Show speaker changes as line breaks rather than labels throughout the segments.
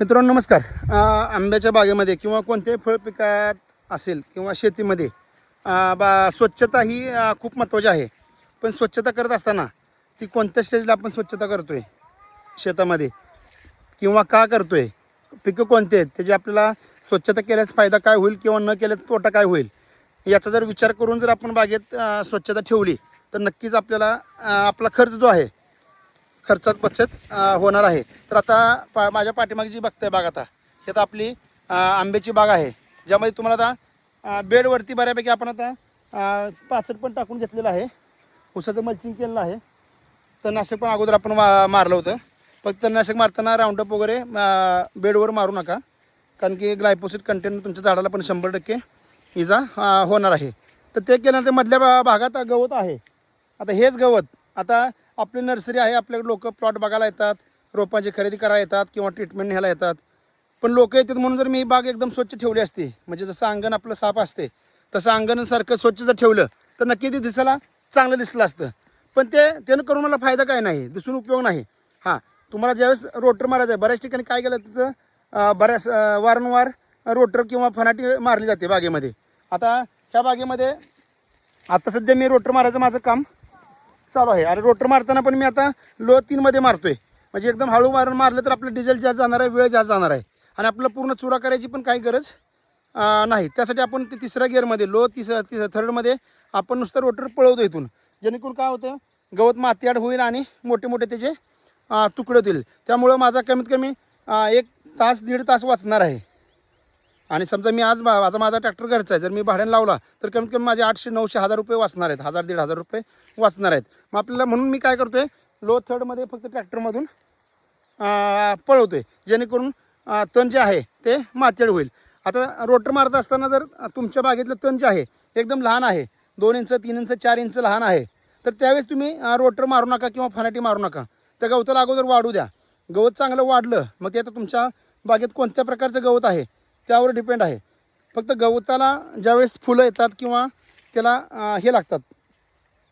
मित्रांनो नमस्कार. आंब्याच्या बागेमध्ये किंवा कोणत्याही फळ पिकात असेल किंवा शेतीमध्ये बा स्वच्छता ही खूप महत्त्वाची आहे. पण स्वच्छता करत असताना ती कोणत्या स्टेजला आपण स्वच्छता करतो आहे शेतामध्ये. किंवा का करतो आहे पिकं कोणते आहेत? त्याची आपल्याला स्वच्छता केल्यास फायदा काय होईल किंवा न केल्यास तोटा काय होईल? याचा जर विचार करून जर आपण बागेत स्वच्छता ठेवली तर नक्कीच आपल्याला आपला खर्च जो आहे खर्चात बचत होणार आहे. तर आता पा माझ्या पाठीमागे जी बघताय बाग आता हे आता आपली आंब्याची बाग आहे. ज्यामध्ये तुम्हाला आता बेडवरती बऱ्यापैकी आपण आता अ, पाचट पण टाकून घेतलेलं आहे. उसाचं मल्चिंग केलेलं आहे. तणनाशक पण अगोदर आपण मा मारलं होतं. फक्त तणनाशक मारताना राऊंडअप वगैरे बेडवर मारू नका. कारण की ग्लायपोसिट कंटेंट तुमच्या झाडाला पण शंभर टक्के इजा होणार आहे. तर ते केल्यानंतर मधल्या भागात गवत आहे. आता हेच गवत आता आपली नर्सरी आहे आपल्याकडे लोक प्लॉट बघायला येतात रोपांची खरेदी करायला येतात किंवा ट्रीटमेंट न्यायला येतात. पण लोक येतात म्हणून जर मी ही बाग एकदम स्वच्छ ठेवली असती म्हणजे जसं अंगण आपलं साफ असते तसं अंगणासारखं स्वच्छ जर ठेवलं तर नक्की ते दिसायला चांगलं दिसलं असतं. पण ते त्यानं करून मला फायदा काय नाही दिसून उपयोग नाही. हां तुम्हाला ज्यावेळेस रोटर मारायचं आहे बऱ्याच ठिकाणी काय केलं तिथं बऱ्याच वारंवार रोटर किंवा फनाटी मारली जाते बागेमध्ये. आता ह्या बागेमध्ये आता सध्या मी रोटर मारायचं माझं काम चालू आहे. आणि रोटर मारताना पण मी आता लो तीनमध्ये मारतोय. म्हणजे एकदम हळू मारून मारलं तर आपलं डिझेल जास्त जाणार आहे वेळ जास्त जाणार आहे. आणि आपलं पूर्ण चुरा करायची पण काही गरज नाही. त्यासाठी आपण ते तिसऱ्या गिअरमध्ये लो तिस तिस थर्डमध्ये आपण नुसतं रोटर पळवतो इथून. जेणेकरून काय होतं गवत मातीआड होईल आणि मोठे मोठे त्याचे तुकडं तुकडे होतील. त्यामुळं माझा कमीत कमी एक तास दीड तास वाचणार आहे. आणि समजा मी आज बा- आता माझा ट्रॅक्टर घरचा आहे. जर मी भाड्यानं लावला तर कमीत कमी माझे आठशे नऊशे हजार रुपये वाचणार आहेत. हजार दीड हजार रुपये वाचणार आहेत. मग आपल्याला म्हणून मी काय करतोय लो थर्डमध्ये फक्त ट्रॅक्टरमधून पळवतोय. जेणेकरून तण जे आहे ते मातेड होईल. आता रोटर मारत असताना जर तुमच्या बागेतलं तण जे आहे एकदम लहान आहे दोन इंच तीन इंच चार इंच लहान आहे तर त्यावेळेस तुम्ही रोटर मारू नका किंवा फनाटी मारू नका. त्या गवताला अगोदर वाढू द्या. गवत चांगलं वाढलं मग ते आता तुमच्या बागेत कोणत्या प्रकारचं गवत आहे त्यावर डिपेंड आहे. फक्त गवताला ज्यावेळेस फुलं येतात किंवा त्याला हे लागतात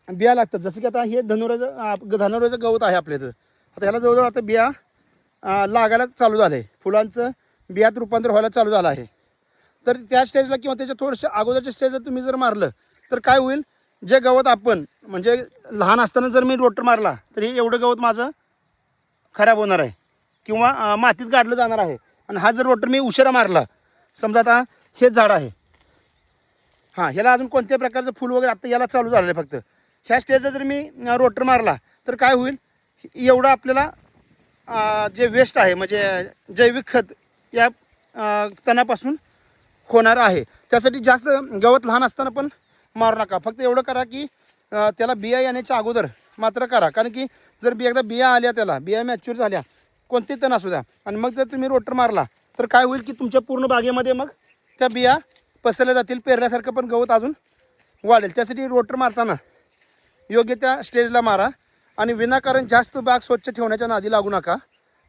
बिया लागतात. जसं की आता हे धनुराचं अं, धनुराचं गवत आहे आपल्या इथं. आता ह्याला जवळजवळ आता बिया लागायला चालू झालं आहे फुलांचं बियात रूपांतर व्हायला चालू झालं आहे. तर त्या स्टेजला किंवा त्याच्या थोडंसं अगोदरच्या स्टेजला तुम्ही जर मारलं तर काय होईल? जे गवत आपण म्हणजे लहान असताना जर मी रोटर मारला तर हे एवढं गवत माझं खराब होणार आहे. किंवा मातीत गाडलं जाणार आहे. आणि हा जर रोटर मी उशिरा मारला समजा आता हे झाड आहे. हां ह्याला अजून कोणत्याही प्रकारचं फुल वगैरे आत्ता याला चालू झालं आहे फक्त. ह्या स्टेजला जर मी रोटर मारला तर काय होईल? एवढं आपल्याला जे वेस्ट आहे म्हणजे जैविक खत या तणापासून होणार आहे. त्यासाठी जास्त गवत लहान असताना पण मारू नका. फक्त एवढं करा की त्याला बिया येण्याच्या अगोदर मात्र करा. कारण की जर बिया एकदा बिया आल्या त्याला बिया मॅच्युअर झाल्या कोणते तण असू द्या. आणि मग जर तुम्ही रोटर मारला तर काय होईल की तुमच्या पूर्ण बागेमध्ये मग त्या बिया पसरल्या जातील पेरल्यासारखं पण गवत अजून वाढेल. त्यासाठी रोटर मारताना योग्य त्या स्टेजला मारा आणि विनाकारण जास्त बाग स्वच्छ ठेवण्याच्या नादी लागू नका.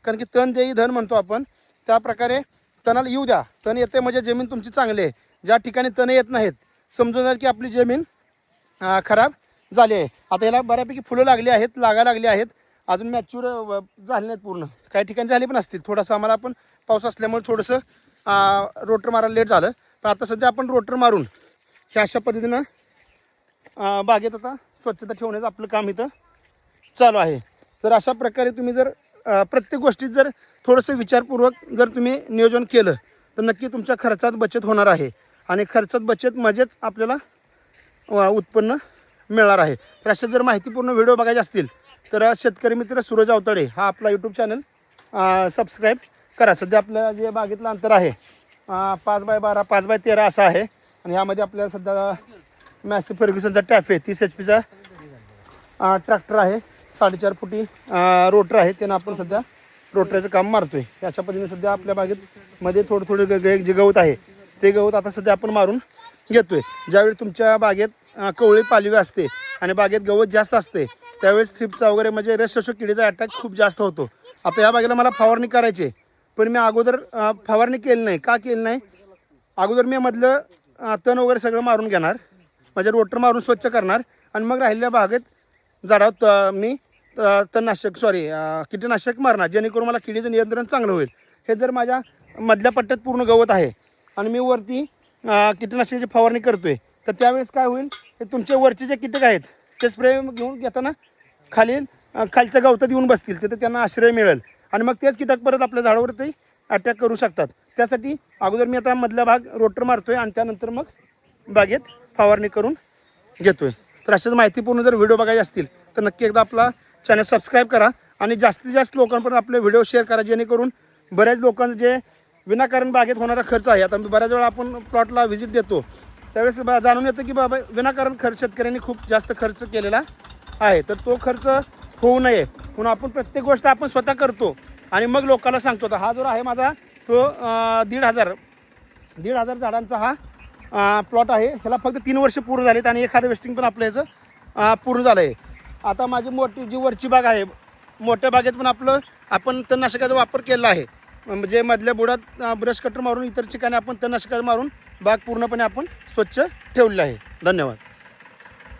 कारण की तण देई धन म्हणतो आपण त्या प्रकारे तणाला येऊ द्या. तण येते म्हणजे जमीन तुमची चांगली आहे. ज्या ठिकाणी तण येत नाहीत समजून जाईल की आपली जमीन खराब झाली आहे. आता याला बऱ्यापैकी फुलं लागली आहेत लागा लागली आहेत. अजून मॅच्युअर झाले नाहीत पूर्ण. काही ठिकाणी झाली पण असतील. थोडंसं आम्हाला पण पाऊस असल्यामुळे थोडंसं रोटर मारायला लेट झालं. पण आता सध्या आपण रोटर मारून हे अशा पद्धतीनं बागेत आता स्वच्छता ठेवण्याचं आपलं काम इथं चालू आहे. तर अशा प्रकारे तुम्ही जर प्रत्येक गोष्टीत जर थोडंसं विचारपूर्वक जर तुम्ही नियोजन केलं तर नक्की तुमच्या खर्चात बचत होणार आहे. आणि खर्चात बचत मजेच आपल्याला उत्पन्न मिळणार आहे. तर अशा जर माहितीपूर्ण व्हिडिओ बघायचे असतील तर शेतकरी मित्र सूरज अवतडे हा आपला यूट्यूब चॅनल सबस्क्राईब करा. सध्या आपल्या जे बागेतलं अंतर आहे पाच बाय बारा पाच बाय तेरा असं आहे. आणि यामध्ये आपल्याला सध्या मॅसी फर्ग्युसनचा टॅफ आहे. तीस एच पीचा ट्रॅक्टर आहे. साडेचार फुटी रोटर आहे. त्यानं आपण सध्या रोटरचं काम मारतोय. अशा पद्धतीने सध्या आपल्या बागेत मध्ये थोडं थोडं ग- ग- जे गवत आहे ते गवत आता सध्या आपण मारून घेतोय. ज्यावेळी तुमच्या बागेत कवळी पालवी असते आणि बागेत गवत जास्त असते त्यावेळेस थ्रिपचा वगैरे म्हणजे रसशोषक किडीचा अटॅक खूप जास्त होतो. आता या बागेला मला फवारणी करायची आहे. पण मी अगोदर फवारणी केली नाही. का केली नाही? अगोदर मी मधलं तण वगैरे सगळं मारून घेणार. माझ्या रोटर मारून स्वच्छ करणार. आणि मग राहिलेल्या भागात झाडावर त- मी तणनाशक सॉरी कीटकनाशक मारणार जेणेकरून मला किडीचं नियंत्रण चांगलं होईल. हे जर माझ्या मधल्या पट्ट्यात पूर्ण गवत आहे आणि मी वरती कीटकनाशकाची फवारणी करतोय तर त्यावेळेस काय होईल? हे तुमचे वरचे जे कीटक आहेत ते स्प्रे घेऊन घेताना खाली खालच्या गवतात येऊन बसतील तिथे त्यांना आश्रय मिळेल. आणि मग तेच कीटक परत आपल्या झाडावरती अटॅक करू शकतात. त्यासाठी अगोदर मी आता मधला भाग रोटर मारतोय आणि त्यानंतर मग बागेत फवारणी करून घेतोय. तर अशाच माहितीपूर्ण जर व्हिडिओ बघायचे असतील तर नक्की एकदा आपला चॅनल सबस्क्राईब करा आणि जास्तीत जास्त लोकांपर्यंत आपले व्हिडिओ शेअर करा जेणेकरून बऱ्याच लोकांचं जे विनाकारण बागेत होणारा खर्च आहे आता बऱ्याच वेळा आपण प्लॉटला व्हिजिट देतो. त्यावेळेस बा- जाणून येतं की बाबा विनाकारण खर्च शेतकऱ्यांनी खूप जास्त खर्च केलेला आहे. तर तो खर्च होऊ नये. म्हणून आपण प्रत्येक गोष्ट आपण स्वतः करतो. आणि मग लोकांना सांगतो. तर हा जो आहे माझा तो दीड हजार. दीड हजार झाडांचा हा प्लॉट आहे. ह्याला फक्त तीन वर्ष पूर्ण झालेत आणि एक हार्वेस्टिंग पण आपलं याचं पूर्ण झालं आहे आता माझी मोठी जी वरची बाग आहे मोठ्या बागेत पण आपलं आपण तणनाशकाचा वापर केला आहे. म्हणजे मधल्या बुडात ब्रश कटर मारून इतर ठिकाणी आपण तणनाशकाला मारून बाग पूर्णपणे आपण स्वच्छ ठेवलेलं आहे. धन्यवाद.